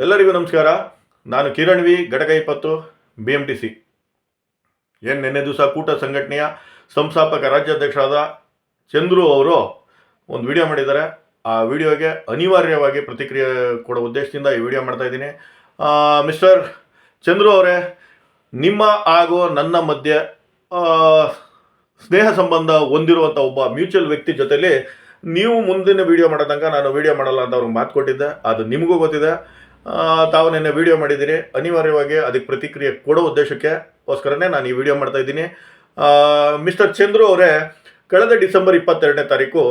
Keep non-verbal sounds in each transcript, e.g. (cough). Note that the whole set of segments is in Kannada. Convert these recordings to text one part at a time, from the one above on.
ಎಲ್ಲರಿಗೂ ನಮಸ್ಕಾರ. ನಾನು ಕಿರಣ್ ವಿ ಘಟಕ ಇಪ್ಪತ್ತು ಬಿ ಎಂ ಟಿ ಸಿ ಏನು ನಿನ್ನೆ ದಿವಸ ಕೂಟ ಸಂಘಟನೆಯ ಸಂಸ್ಥಾಪಕ, ರಾಜ್ಯಾಧ್ಯಕ್ಷರಾದ ಚಂದ್ರು ಅವರು ಒಂದು ವಿಡಿಯೋ ಮಾಡಿದ್ದಾರೆ. ಆ ವಿಡಿಯೋಗೆ ಅನಿವಾರ್ಯವಾಗಿ ಪ್ರತಿಕ್ರಿಯೆ ಕೊಡೋ ಉದ್ದೇಶದಿಂದ ಈ ವಿಡಿಯೋ ಮಾಡ್ತಾ ಇದ್ದೀನಿ. ಮಿಸ್ಟರ್ ಚಂದ್ರು ಅವರೇ, ನಿಮ್ಮ ಹಾಗೂ ನನ್ನ ಮಧ್ಯೆ ಸ್ನೇಹ ಸಂಬಂಧ ಹೊಂದಿರುವಂಥ ಒಬ್ಬ ಮ್ಯೂಚುವಲ್ ವ್ಯಕ್ತಿ ಜೊತೆಯಲ್ಲಿ ನೀವು ಮುಂದಿನ ವಿಡಿಯೋ ಮಾಡೋ ತನಕ ನಾನು ವಿಡಿಯೋ ಮಾಡಲ್ಲ ಅಂತ ಅವ್ರಿಗೆ ಮಾತು ಕೊಟ್ಟಿದ್ದೆ. ಅದು ನಿಮಗೂ ಗೊತ್ತಿದೆ. ತಾವು ನಿನ್ನೆ ವಿಡಿಯೋ ಮಾಡಿದ್ದೀರಿ. ಅನಿವಾರ್ಯವಾಗಿ ಅದಕ್ಕೆ ಪ್ರತಿಕ್ರಿಯೆ ಕೊಡೋ ಉದ್ದೇಶಕ್ಕೆ ಗೋಸ್ಕರನೇ ನಾನು ಈ ವಿಡಿಯೋ ಮಾಡ್ತಾ ಇದ್ದೀನಿ. ಮಿಸ್ಟರ್ ಚಂದ್ರು ಅವರೇ, ಕಳೆದ ಡಿಸೆಂಬರ್ ಇಪ್ಪತ್ತೆರಡನೇ ತಾರೀಕು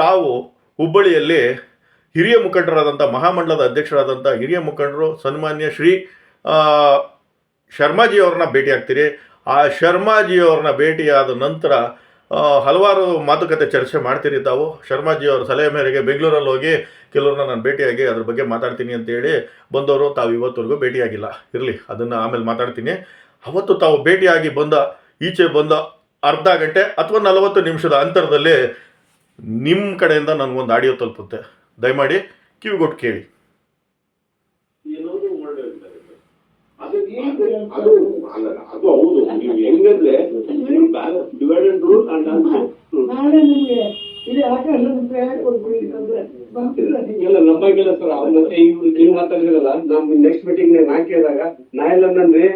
ತಾವು ಹುಬ್ಬಳ್ಳಿಯಲ್ಲಿ ಹಿರಿಯ ಮುಖಂಡರಾದಂಥ ಮಹಾಮಂಡಲದ ಅಧ್ಯಕ್ಷರಾದಂಥ ಹಿರಿಯ ಮುಖಂಡರು, ಸನ್ಮಾನ್ಯ ಶ್ರೀ ಶರ್ಮಾಜಿಯವ್ರನ್ನ ಶರ್ಮಾಜಿ ಅವ್ರನ್ನ ಭೇಟಿ ಆಗ್ತೀರಿ ಆ ಶರ್ಮಾಜಿಯವ್ರನ್ನ ಭೇಟಿಯಾದ ನಂತರ ಹಲವಾರು ಮಾತುಕತೆ ಚರ್ಚೆ ಮಾಡ್ತೀರಿ ತಾವು. ಶರ್ಮಾಜಿ ಅವರ ಸಲಹೆ ಮೇರೆಗೆ ಬೆಂಗಳೂರಲ್ಲಿ ಹೋಗಿ ಕೆಲವ್ರನ್ನ ನಾನು ಭೇಟಿಯಾಗಿ ಅದ್ರ ಬಗ್ಗೆ ಮಾತಾಡ್ತೀನಿ ಅಂತೇಳಿ ಬಂದವರು ತಾವು ಇವತ್ತವರೆಗೂ ಭೇಟಿಯಾಗಿಲ್ಲ. ಇರಲಿ, ಅದನ್ನು ಆಮೇಲೆ ಮಾತಾಡ್ತೀನಿ. ಅವತ್ತು ತಾವು ಭೇಟಿಯಾಗಿ ಬಂದ, ಈಚೆ ಬಂದ ಅರ್ಧ ಗಂಟೆ ಅಥವಾ ನಲವತ್ತು ನಿಮಿಷದ ಅಂತರದಲ್ಲಿ ನಿಮ್ಮ ಕಡೆಯಿಂದ ನನಗೊಂದು ಆಡಿಯೋ ತಲುಪುತ್ತೆ. ದಯಮಾಡಿ ಕಿವಿಗೊಟ್ಟು ಕೇಳಿ ಏನೋದು ಒಳ್ಳೆ ಇರ್ತಾರೆ. ಅದು ಅದು- ಅಲ್ಲ, ಅದು ಹೌದು. ನೀವು ಹೆಂಗಂದ್ರೆ ರೂಲ್ ಅಂಡ್ ನಾಳೆ ನಿಮ್ಗೆ ಇಡೀ ನಮ್ಮಂಗಿಲ್ಲ ಸರ್ ಅವ್ರ ಮತ್ತೆ ಮಾತಾಡಿದ್ರಲ್ಲ ನಮ್ ನೆಕ್ಸ್ಟ್ ಮೀಟಿಂಗ್ ನಾನು ಹಾಕಿದಾಗ ನಾ ಇಲ್ಲ ನನ್ರಿ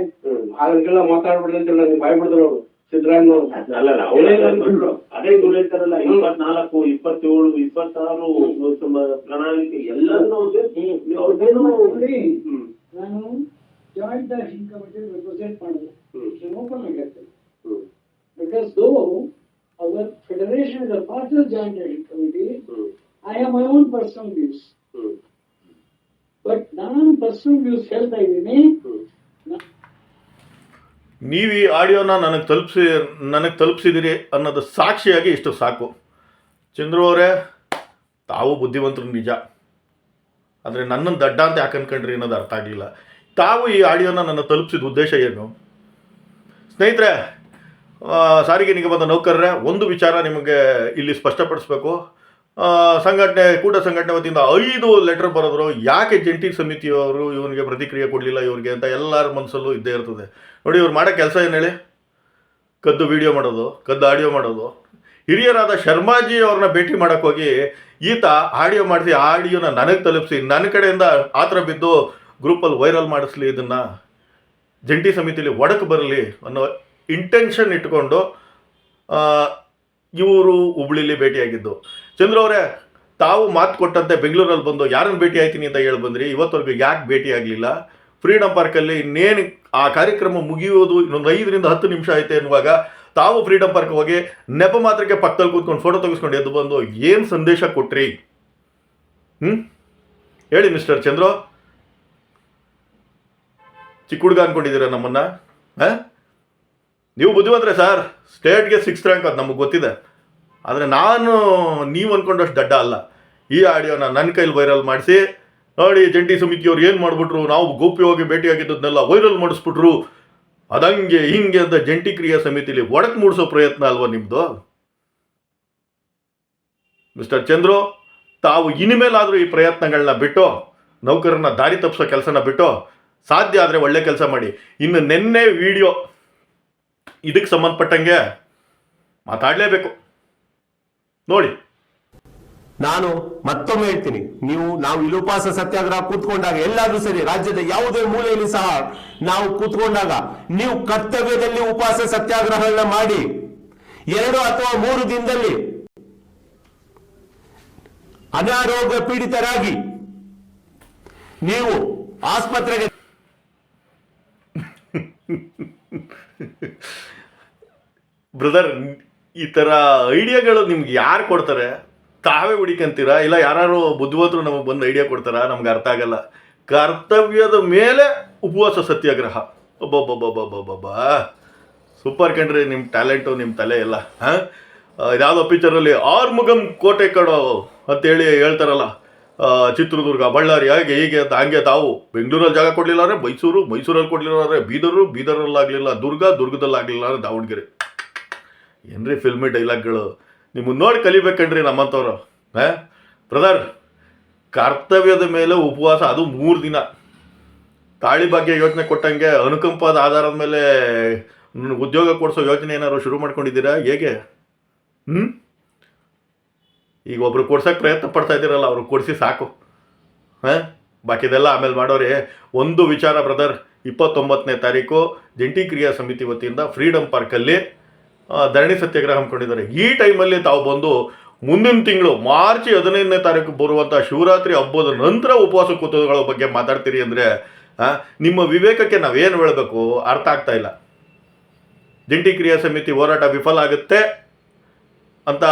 ಅದಕ್ಕೆಲ್ಲ ಮಾತಾಡ್ಬಿಡ್ರಿ ಅಂತ ನನಗೆ ಬಾಯ್ ಬಿಡಿದ್ರು ಅವರು. ಅವ್ರು. ಅದೇ ಹೇಳ್ತಾರಲ್ಲ ಇಪ್ಪತ್ನಾಲ್ಕು ಇಪ್ಪತ್ತೇಳು ಇಪ್ಪತ್ತಾರು ಪ್ರಣಾಳಿಕೆ ಅವ್ರಿಗೆ ಅವ್ರದ್ದೇನು ಜಾಯಿಂಟ್ ಆಕ್ಷನ್ ಕಮಿಟಿ ರೆಪ್ರೆಸೆಂಟ್ ಮಾಡಿದೆ ಓಪನ್ ಆಗಿರ್ತದೆ because though our federation is a committee hmm. I have my own personal views but ನಾನು ಪರ್ಸನಲ್ ವ್ಯೂಸ್ ಹೇಳ್ತಾ ಇದ್ದೀನಿ. ನೀವು ಈ ಆಡಿಯೋನ ನನಗೆ ತಲುಪಿಸಿ ನನಗೆ ತಲುಪಿಸಿದಿರಿ ಅನ್ನೋದು ಸಾಕ್ಷಿಯಾಗಿ ಇಷ್ಟು ಸಾಕು. ಚಂದ್ರು ಅವರೇ ತಾವು ಬುದ್ಧಿವಂತರು ನಿಜ. ಆದರೆ ನನ್ನನ್ನು ದಡ್ಡ ಅಂತ ಯಾಕೆ ಅನ್ಕೊಂಡ್ರಿ ಅನ್ನೋದು ಅರ್ಥ ಆಗಲಿಲ್ಲ. ತಾವು ಈ ಆಡಿಯೋನ ನನ್ನ ತಲುಪಿಸಿದ ಉದ್ದೇಶ ಏನು? ಸ್ನೇಹಿತರೆ ಸಾರಿಗೆ ನಿಗಮದ ನೌಕರರೇ, ಒಂದು ವಿಚಾರ ನಿಮಗೆ ಇಲ್ಲಿ ಸ್ಪಷ್ಟಪಡಿಸ್ಬೇಕು. ಸಂಘಟನೆ, ಕೂಟ ಸಂಘಟನೆ ವತಿಯಿಂದ ಐದು ಲೆಟರ್ ಬರೆದ್ರು. ಯಾಕೆ ಜಂಟಿ ಸಮಿತಿಯವರು ಇವನಿಗೆ ಪ್ರತಿಕ್ರಿಯೆ ಕೊಡಲಿಲ್ಲ ಇವರಿಗೆ ಅಂತ ಎಲ್ಲರ ಮನಸ್ಸಲ್ಲೂ ಇದ್ದೇ ಇರ್ತದೆ. ನೋಡಿ, ಇವ್ರು ಮಾಡೋ ಕೆಲಸ ಏನು ಹೇಳಿ? ಕದ್ದು ವಿಡಿಯೋ ಮಾಡೋದು, ಕದ್ದು ಆಡಿಯೋ ಮಾಡೋದು. ಹಿರಿಯರಾದ ಶರ್ಮಾಜಿ ಅವ್ರನ್ನ ಭೇಟಿ ಮಾಡೋಕ್ಕೋಗಿ ಈತ ಆಡಿಯೋ ಮಾಡಿಸಿ ಆಡಿಯೋನ ನನಗೆ ತಲುಪಿಸಿ ನನ್ನ ಕಡೆಯಿಂದ ಆತರ ಬಿದ್ದು ಗ್ರೂಪಲ್ಲಿ ವೈರಲ್ ಮಾಡಿಸ್ಲಿ ಇದನ್ನು, ಜಂಟಿ ಸಮಿತಿಯಲ್ಲಿ ಒಡಕು ಬರಲಿ ಅನ್ನೋ ಇಂಟೆನ್ಷನ್ ಇಟ್ಕೊಂಡು ಇವರು ಹುಬ್ಳಿಲಿ ಭೇಟಿಯಾಗಿದ್ದು. ಚಂದ್ರ ಅವರೇ, ತಾವು ಮಾತು ಕೊಟ್ಟಂತೆ ಬೆಂಗಳೂರಲ್ಲಿ ಬಂದು ಯಾರನ್ನು ಭೇಟಿ ಆಯ್ತೀನಿ ಅಂತ ಹೇಳಿ ಬಂದ್ರಿ ಇವತ್ತವರೆಗೂ ಯಾಕೆ ಭೇಟಿ ಆಗಲಿಲ್ಲ? ಫ್ರೀಡಮ್ ಪಾರ್ಕಲ್ಲಿ ಇನ್ನೇನು ಆ ಕಾರ್ಯಕ್ರಮ ಮುಗಿಯೋದು ಇನ್ನೊಂದು ಐದರಿಂದ ಹತ್ತು ನಿಮಿಷ ಐತೆ ಅನ್ನುವಾಗ ತಾವು ಫ್ರೀಡಮ್ ಪಾರ್ಕ್ ಹೋಗಿ ನೆಪ ಮಾತ್ರಕ್ಕೆ ಪಕ್ಕದಲ್ಲಿ ಕೂತ್ಕೊಂಡು ಫೋಟೋ ತೆಗೆಸ್ಕೊಂಡು ಎದ್ದು ಬಂದು ಏನು ಸಂದೇಶ ಕೊಟ್ರಿ? ಹ್ಞೂ ಹೇಳಿ ಮಿಸ್ಟರ್ ಚಂದ್ರು. ಚಿಕ್ಕ ಹುಡುಗ ಅನ್ಕೊಂಡಿದ್ದೀರಾ ನಮ್ಮನ್ನ? ಹಾಂ? ನೀವು ಬುದ್ಧಿವಂತರೆ ಸರ್. ಸ್ಟೇಟ್ಗೆ ಸಿಕ್ಸ್ ರ್ಯಾಂಕ್ ಅದು ನಮಗೆ ಗೊತ್ತಿದೆ. ಆದರೆ ನಾನು, ನೀವು ಅಂದ್ಕೊಂಡಷ್ಟು ದಡ್ಡ ಅಲ್ಲ. ಈ ಆಡಿಯೋನ ನನ್ನ ಕೈಲಿ ವೈರಲ್ ಮಾಡಿಸಿ, ನೋಡಿ ಜಂಟಿ ಸಮಿತಿಯವ್ರು ಏನು ಮಾಡಿಬಿಟ್ರು, ನಾವು ಗೋಪ್ಯವಾಗಿ ಭೇಟಿಯಾಗಿದ್ದನ್ನೆಲ್ಲ ವೈರಲ್ ಮಾಡಿಸ್ಬಿಟ್ರು. ಅದಂಗೆ ಹಿಂಗೆ ಅಂತ ಜಂಟಿ ಕ್ರಿಯಾ ಸಮಿತಿಲಿ ಒಡಕ್ ಮೂಡಿಸೋ ಪ್ರಯತ್ನ ಅಲ್ವಾ ನಿಮ್ಮದು ಮಿಸ್ಟರ್ ಚಂದ್ರು, ತಾವು ಇನ್ಮೇಲಾದರೂ ಈ ಪ್ರಯತ್ನಗಳನ್ನ ಬಿಟ್ಟು, ನೌಕರನ್ನ ದಾರಿ ತಪ್ಪಿಸೋ ಕೆಲಸನ ಬಿಟ್ಟು ಸಾಧ್ಯ ಆದರೆ ಒಳ್ಳೆ ಕೆಲಸ ಮಾಡಿ. ಇನ್ನು ನಿನ್ನೆ ವಿಡಿಯೋ ಇದಕ್ಕೆ ಸಂಬಂಧಪಟ್ಟಂಗೆ ಮಾತಾಡಲೇಬೇಕು. ನೋಡಿ. ನಾನು ಮತ್ತೊಮ್ಮೆ ಹೇಳ್ತೀನಿ. ನೀವು, ನಾವು ಉಪವಾಸ ಸತ್ಯಾಗ್ರಹ ಕೂತ್ಕೊಂಡಾಗ ಎಲ್ಲಾದ್ರೂ ಸರಿ, ರಾಜ್ಯದ ಯಾವುದೇ ಮೂಲೆಯಲ್ಲಿ ಸಹ ನಾವು ಕೂತ್ಕೊಂಡಾಗ ನೀವು ಕರ್ತವ್ಯದಲ್ಲಿ ಉಪವಾಸ ಸತ್ಯಾಗ್ರಹಗಳನ್ನ ಮಾಡಿ. ಎರಡು ಅಥವಾ ಮೂರು ದಿನದಲ್ಲಿ ಅನಾರೋಗ್ಯ ಪೀಡಿತರಾಗಿ ನೀವು ಆಸ್ಪತ್ರೆಗೆ (laughs) ಬ್ರದರ್ ಈ ಥರ ಐಡಿಯಾಗಳು ನಿಮ್ಗೆ ಯಾರು ಕೊಡ್ತಾರೆ? ತಾವೇ ಹುಡಿಕಂತೀರಾ? ಇಲ್ಲ ಯಾರು ಬುದ್ಧಿವಂತರು ನಮಗೆ ಬಂದು ಐಡಿಯಾ ಕೊಡ್ತಾರಾ? ನಮ್ಗೆ ಅರ್ಥ ಆಗಲ್ಲ. ಕರ್ತವ್ಯದ ಮೇಲೆ ಉಪವಾಸ ಸತ್ಯಾಗ್ರಹ. ಒಬ್ಬೊಬ್ಬೊಬ್ಬೊಬ್ಬೊಬ್ಬ ಸೂಪರ್ ಕಂಡ್ರಿ ನಿಮ್ಮ ಟ್ಯಾಲೆಂಟು ನಿಮ್ಮ ತಲೆ ಎಲ್ಲ, ಹಾಂ? ಯಾವುದೋ ಪಿಕ್ಚರಲ್ಲಿ ಆರ್ಮುಗಂ ಕೋಟೆ ಕಡೋ ಅಂತೇಳಿ ಹೇಳ್ತಾರಲ್ಲ. ಚಿತ್ರದುರ್ಗ, ಬಳ್ಳಾರಿ, ಹಾಗೆ ಹೀಗೆ ಅಂತ ಹಂಗೆ ತಾವು ಬೆಂಗಳೂರಲ್ಲಿ ಜಾಗ ಕೊಡಲಿಲ್ಲ ಅಂದರೆ ಮೈಸೂರು, ಮೈಸೂರಲ್ಲಿ ಕೊಡಲಿಲ್ಲ ಅಂದರೆ ಬೀದರು, ಬೀದರಲ್ಲಾಗಲಿಲ್ಲ ದುರ್ಗ ದುರ್ಗದಲ್ಲಾಗಲಿಲ್ಲ ಅಂದರೆ ದಾವಣಗೆರೆ. ಏನ್ರಿ ಫಿಲ್ಮಿ ಡೈಲಾಗ್ಗಳು ನಿಮ್ಮನ್ನು ನೋಡಿ ಕಲಿಬೇಕನ್ರಿ ನಮ್ಮಂಥವ್ರು, ಹಾಂ? ಬ್ರದರ್ ಕರ್ತವ್ಯದ ಮೇಲೆ ಉಪವಾಸ ಅದು ಮೂರು ದಿನ. ತಾಳಿ ಬಗ್ಗೆ ಯೋಚನೆ ಕೊಟ್ಟಂಗೆ ಅನುಕಂಪದ ಆಧಾರದ ಮೇಲೆ ಉದ್ಯೋಗ ಕೊಡಿಸೋ ಯೋಚನೆ ಏನಾದ್ರು ಶುರು ಮಾಡ್ಕೊಂಡಿದ್ದೀರಾ? ಹೇಗೆ? ಹ್ಞೂ ಈಗ ಒಬ್ರು ಕೊಡ್ಸೋಕ್ಕೆ ಪ್ರಯತ್ನ ಪಡ್ತಾ ಇದ್ದೀರಲ್ಲ, ಅವ್ರು ಕೊಡಿಸಿ ಸಾಕು. ಹಾಂ? ಬಾಕಿದೆಲ್ಲ ಆಮೇಲೆ ಮಾಡೋರಿ, ಒಂದು ವಿಚಾರ ಬ್ರದರ್ ಇಪ್ಪತ್ತೊಂಬತ್ತನೇ ತಾರೀಕು ಜಂಟಿ ಕ್ರಿಯಾ ಸಮಿತಿ ವತಿಯಿಂದ ಫ್ರೀಡಮ್ ಪಾರ್ಕಲ್ಲಿ ಧರಣಿ ಸತ್ಯಾಗ್ರಹ ಹಮ್ಮಿಕೊಂಡಿದ್ದಾರೆ. ಈ ಟೈಮಲ್ಲಿ ತಾವು ಬಂದು ಮುಂದಿನ ತಿಂಗಳು, ಮಾರ್ಚ್ ಹದಿನೈದನೇ ತಾರೀಕು ಬರುವಂಥ ಶಿವರಾತ್ರಿ ಹಬ್ಬದ ನಂತರ ಉಪವಾಸ ಕೂತಗಳ ಬಗ್ಗೆ ಮಾತಾಡ್ತೀರಿ ಅಂದರೆ ನಿಮ್ಮ ವಿವೇಕಕ್ಕೆ ನಾವೇನು ಹೇಳಬೇಕು? ಅರ್ಥ ಆಗ್ತಾ ಇಲ್ಲ. ಜಂಟಿ ಕ್ರಿಯಾ ಸಮಿತಿ ಹೋರಾಟ ವಿಫಲ ಆಗುತ್ತೆ. ಅಂತ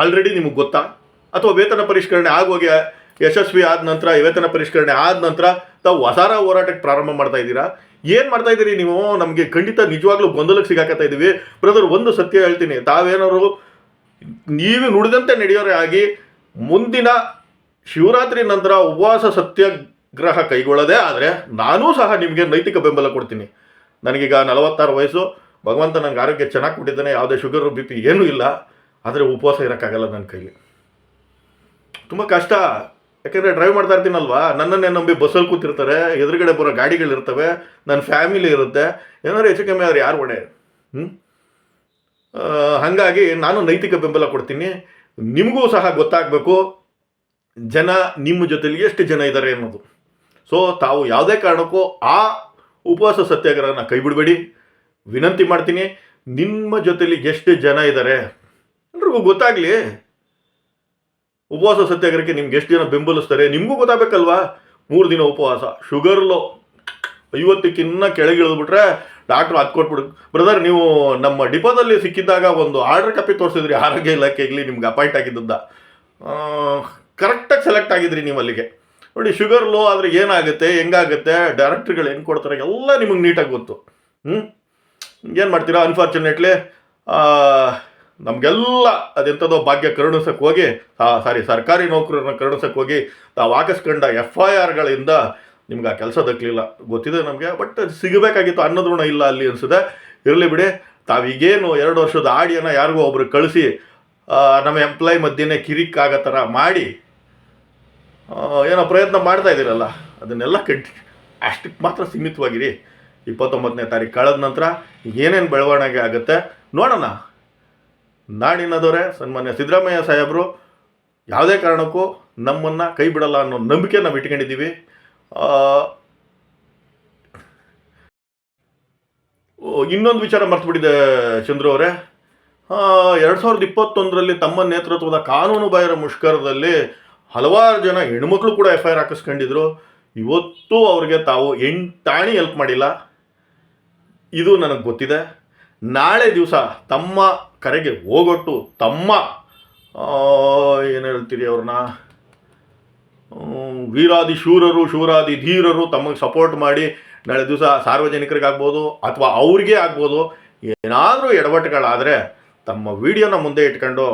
ಆಲ್ರೆಡಿ ನಿಮಗೆ ಗೊತ್ತಾ? ಅಥವಾ ವೇತನ ಪರಿಷ್ಕರಣೆ ಆಗೋಗಿ ಯಶಸ್ವಿ ಆದ ನಂತರ, ವೇತನ ಪರಿಷ್ಕರಣೆ ಆದ ನಂತರ ತಾವು ಹೊಸಾರ ಹೋರಾಟಕ್ಕೆ ಪ್ರಾರಂಭ ಮಾಡ್ತಾ ಇದ್ದೀರಾ? ಏನು ಮಾಡ್ತಾ ಇದ್ದೀರಿ ನೀವು? ನಮಗೆ ಖಂಡಿತ ನಿಜವಾಗ್ಲೂ ಗೊಂದಲಕ್ಕೆ ಸಿಗಾಕತ್ತಾ ಇದ್ದೀವಿ. ಬ್ರದರ್, ಒಂದು ಸತ್ಯ ಹೇಳ್ತೀನಿ. ತಾವೇನಾದ್ರು ನೀವು ನುಡಿದಂತೆ ನಡೆಯೋರೇ ಆಗಿ ಮುಂದಿನ ಶಿವರಾತ್ರಿ ನಂತರ ಉಪವಾಸ ಸತ್ಯಾಗ್ರಹ ಕೈಗೊಳ್ಳದೆ ಆದರೆ ನಾನೂ ಸಹ ನಿಮಗೆ ನೈತಿಕ ಬೆಂಬಲ ಕೊಡ್ತೀನಿ. ನನಗೀಗ ನಲವತ್ತಾರು ವಯಸ್ಸು. ಭಗವಂತ ನನಗೆ ಆರೋಗ್ಯ ಚೆನ್ನಾಗಿ ಕೊಟ್ಟಿದ್ದಾನೆ. ಯಾವುದೇ ಶುಗರು ಬಿ ಪಿ ಏನೂ ಇಲ್ಲ. ಆದರೆ ಉಪವಾಸ ಇರೋಕ್ಕಾಗಲ್ಲ ನನ್ನ ಕೈಲಿ. ತುಂಬ ಕಷ್ಟ. ಯಾಕೆಂದರೆ ಡ್ರೈವ್ ಮಾಡ್ತಾ ಇರ್ತೀನಲ್ವಾ? ನನ್ನನ್ನೇ ನಂಬಿ ಬಸ್ಸಲ್ಲಿ ಕೂತಿರ್ತಾರೆ, ಎದುರುಗಡೆ ಬರೋ ಗಾಡಿಗಳಿರ್ತವೆ ನನ್ನ ಫ್ಯಾಮಿಲಿ ಇರುತ್ತೆ. ಏನಾದ್ರು ಹೆಚ್ಚು ಕಮ್ಮಿ ಆದ್ರೆ ಯಾರು ಹೊಣೆ? ಹ್ಞೂ ಹಾಗಾಗಿ ನಾನು ನೈತಿಕ ಬೆಂಬಲ ಕೊಡ್ತೀನಿ. ನಿಮಗೂ ಸಹ ಗೊತ್ತಾಗಬೇಕು, ಜನ ನಿಮ್ಮ ಜೊತೆಲಿ ಎಷ್ಟು ಜನ ಇದ್ದಾರೆ ಅನ್ನೋದು. ಸೊ ತಾವು ಯಾವುದೇ ಕಾರಣಕ್ಕೂ ಆ ಉಪವಾಸ ಸತ್ಯಾಗ್ರಹನ ಕೈ ಬಿಡಬೇಡಿ. ವಿನಂತಿ ಮಾಡ್ತೀನಿ, ನಿಮ್ಮ ಜೊತೆಲಿ ಎಷ್ಟು ಜನ ಇದ್ದಾರೆ ಎಲ್ರಿಗೂ ಗೊತ್ತಾಗಲಿ. ಉಪವಾಸ ಸತ್ಯಾಗ್ರಹಕ್ಕೆ ನಿಮ್ಗೆ ಎಷ್ಟು ಜನ ಬೆಂಬಲಿಸ್ತಾರೆ? ನಿಮಗೂ ಗೊತ್ತಾಗಬೇಕಲ್ವಾ? ಮೂರು ದಿನ ಉಪವಾಸ. Sugar low. ಐವತ್ತಕ್ಕಿನ್ನ ಕೆಳಗೆ ಇಳಿದ್ಬಿಟ್ರೆ ಡಾಕ್ಟ್ರು ಅದು ಕೊಟ್ಬಿಡು. ಬ್ರದರ್ ನೀವು ನಮ್ಮ ಡಿಪೋದಲ್ಲಿ ಸಿಕ್ಕಿದ್ದಾಗ ಒಂದು ಆರ್ಡರ್ ಕಾಪಿ ತೋರಿಸಿದ್ರಿ. ಆರೋಗ್ಯ ಇಲಾಖೆಗೆ ನಿಮ್ಗೆ ಅಪಾಯಿಂಟ್ ಆಗಿದ್ದದ್ದ. ಕರೆಕ್ಟಾಗಿ ಸೆಲೆಕ್ಟ್ ಆಗಿದ್ರಿ ನೀವು ಅಲ್ಲಿಗೆ. ನೋಡಿ, ಶುಗರ್ ಲೋ ಆದರೆ ಏನಾಗುತ್ತೆ? ಹೆಂಗಾಗುತ್ತೆ? ಡೈರೆಕ್ಟ್ರುಗಳು ಹೆಂಗೆ ಕೊಡ್ತಾರೆ? ಎಲ್ಲ ನಿಮಗೆ ನೀಟಾಗಿ ಗೊತ್ತು. ಹ್ಞೂ ಏನು ಮಾಡ್ತೀರಾ? ಅನ್ಫಾರ್ಚುನೇಟ್ಲಿ ನಮಗೆಲ್ಲ ಅದೆಂಥದೋ ಭಾಗ್ಯ ಕರುಣಿಸಕ್ಕೆ ಹೋಗಿ ಸಾರಿ, ಸರ್ಕಾರಿ ನೌಕರರನ್ನ ಕರುಣಿಸಕ್ಕೆ ಹೋಗಿ, ತಾವು ಹಾಕಿಸ್ಕೊಂಡ ಎಫ್ ಐ ಆರ್ಗಳಿಂದ ನಿಮ್ಗೆ ಆ ಕೆಲಸ ದಕ್ಕಲಿಲ್ಲ ಗೊತ್ತಿದೆ ನಮಗೆ, ಬಟ್ ಸಿಗಬೇಕಾಗಿತ್ತು, ಅನ್ನೋದು ಇಲ್ಲ ಅಲ್ಲಿ ಅನಿಸಿದೆ ಇರಲಿ ಬಿಡಿ ತಾವೀಗೇನು ಎರಡು ವರ್ಷದ ಆಡಿಯನ್ನು ಯಾರಿಗೋ ಒಬ್ರು ಕಳಿಸಿ ನಮ್ಮ ಎಂಪ್ಲಾಯ್ ಕಿರಿಕ್ ಆಗೋ ಥರ ಮಾಡಿ ಏನೋ ಪ್ರಯತ್ನ ಮಾಡ್ತಾ ಇದ್ದೀರಲ್ಲ, ಅದನ್ನೆಲ್ಲ ಕಂಟಿ ಅಷ್ಟಕ್ಕೆ ಮಾತ್ರ ಸೀಮಿತವಾಗಿರಿ. ಇಪ್ಪತ್ತೊಂಬತ್ತನೇ ತಾರೀಕು ಕಳೆದ ನಂತರ ಏನೇನು ಬೆಳವಣಿಗೆ ಆಗುತ್ತೆ, ನೋಡೋಣ. ನಾಡಿನದವರೇ ಸನ್ಮಾನ್ಯ ಸಿದ್ದರಾಮಯ್ಯ ಸಾಹೇಬರು, ಯಾವುದೇ ಕಾರಣಕ್ಕೂ ನಮ್ಮನ್ನು ಕೈ ಬಿಡಲ್ಲ ಅನ್ನೋ ನಂಬಿಕೆ ನಾವು ಇಟ್ಕೊಂಡಿದ್ದೀವಿ. ಇನ್ನೊಂದು ವಿಚಾರ ಮರ್ತುಬಿಟ್ಟಿದೆ ಚಂದ್ರು ಅವರೇ. ಎರಡು ಸಾವಿರದ ಇಪ್ಪತ್ತೊಂದರಲ್ಲಿ ತಮ್ಮ ನೇತೃತ್ವದ ಕಾನೂನು ಬಾಹಿರ ಮುಷ್ಕರದಲ್ಲಿ ಹಲವಾರು ಜನ ಹೆಣ್ಮಕ್ಳು ಕೂಡ ಎಫ್ ಐ ಆರ್ ಹಾಕಿಸ್ಕೊಂಡಿದ್ರು. ಇವತ್ತು ಅವ್ರಿಗೆ ತಾವು ಎಂಟಾಣಿ ಹೆಲ್ಪ್ ಮಾಡಿಲ್ಲ. ಇದು ನನಗೆ ಗೊತ್ತಿದೆ. ನಾಳೆ ದಿವಸ ತಮ್ಮ ಕರೆಗೆ ಹೋಗೊಟ್ಟು ತಮ್ಮ ಏನು ಹೇಳ್ತೀರಿ ಅವ್ರನ್ನ? ವೀರಾದಿ ಶೂರರು, ಶೂರಾದಿ ಧೀರರು ತಮಗೆ ಸಪೋರ್ಟ್ ಮಾಡಿ ನಾಳೆ ದಿವಸ ಸಾರ್ವಜನಿಕರಿಗಾಗ್ಬೋದು ಅಥವಾ ಅವ್ರಿಗೆ ಆಗ್ಬೋದು. ಏನಾದರೂ ಎಡವಟ್ಟುಗಳಾದರೆ ತಮ್ಮ ವಿಡಿಯೋನ ಮುಂದೆ ಇಟ್ಕೊಂಡು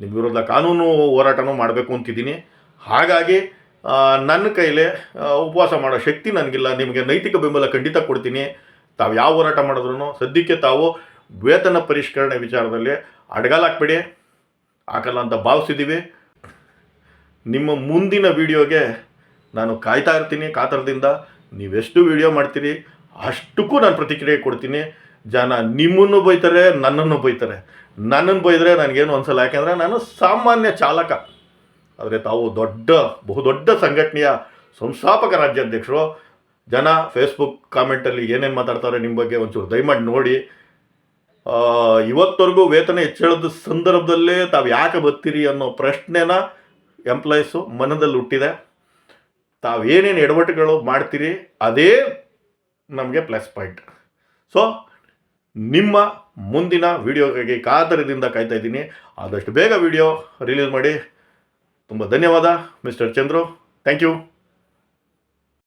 ನಿಮ್ಮ ವಿರುದ್ಧ ಕಾನೂನು ಹೋರಾಟನೂ ಮಾಡಬೇಕು ಅಂತಿದ್ದೀನಿ. ಹಾಗಾಗಿ ನನ್ನ ಕೈಲೇ ಉಪವಾಸ ಮಾಡೋ ಶಕ್ತಿ ನನಗಿಲ್ಲ. ನಿಮಗೆ ನೈತಿಕ ಬೆಂಬಲ ಖಂಡಿತ ಕೊಡ್ತೀನಿ. ತಾವು ಯಾವ ಹೋರಾಟ ಮಾಡಿದ್ರು ಸದ್ಯಕ್ಕೆ ತಾವು ವೇತನ ಪರಿಷ್ಕರಣೆ ವಿಚಾರದಲ್ಲಿ ಅಡಗಾಲ ಹಾಕ್ಬೇಡಿ ಹಾಕಲ್ಲ ಅಂತ ಭಾವಿಸಿದ್ದೀವಿ. ನಿಮ್ಮ ಮುಂದಿನ ವಿಡಿಯೋಗೆ ನಾನು ಕಾಯ್ತಾ ಇರ್ತೀನಿ ಕಾತರದಿಂದ. ನೀವೆಷ್ಟು ವಿಡಿಯೋ ಮಾಡ್ತೀರಿ, ಅಷ್ಟಕ್ಕೂ ನಾನು ಪ್ರತಿಕ್ರಿಯೆ ಕೊಡ್ತೀನಿ. ಜನ ನಿಮ್ಮನ್ನು ಬೈತಾರೆ, ನನ್ನನ್ನು ಬೈತಾರೆ. ನನ್ನನ್ನು ಬೈದರೆ ನನಗೇನು ಅನಿಸಲ್ಲ. ಯಾಕೆಂದರೆ ನಾನು ಸಾಮಾನ್ಯ ಚಾಲಕ. ಆದರೆ ತಾವು ದೊಡ್ಡ, ಬಹುದೊಡ್ಡ ಸಂಘಟನೆಯ ಸಂಸ್ಥಾಪಕ ರಾಜ್ಯಾಧ್ಯಕ್ಷರು. ಜನ ಫೇಸ್ಬುಕ್ ಕಾಮೆಂಟಲ್ಲಿ ಏನೇನು ಮಾತಾಡ್ತಾರೆ ನಿಮ್ಮ ಬಗ್ಗೆ ಒಂಚೂರು ದಯಮಾಡಿ ನೋಡಿ. ಇವತ್ತವರೆಗೂ ವೇತನ ಹೆಚ್ಚಳದ ಸಂದರ್ಭದಲ್ಲೇ ತಾವು ಯಾಕೆ ಬರ್ತೀರಿ ಅನ್ನೋ ಪ್ರಶ್ನೆನ ಎಂಪ್ಲಾಯೀಸು ಮನದಲ್ಲಿ ಹುಟ್ಟಿದೆ. ತಾವು ಏನೇನು ಎಡವಟ್ಟುಗಳು ಮಾಡ್ತೀರಿ ಅದೇ ನಮಗೆ ಪ್ಲಸ್ ಪಾಯಿಂಟ್ ಸೊ ನಿಮ್ಮ ಮುಂದಿನ ವಿಡಿಯೋಗಾಗಿ ಕಾತರದಿಂದ ಕಾಯ್ತಾ ಇದ್ದೀನಿ. ಆದಷ್ಟು ಬೇಗ ವಿಡಿಯೋ ರಿಲೀಸ್ ಮಾಡಿ. ತುಂಬ ಧನ್ಯವಾದ ಮಿಸ್ಟರ್ ಚಂದ್ರು. Thank you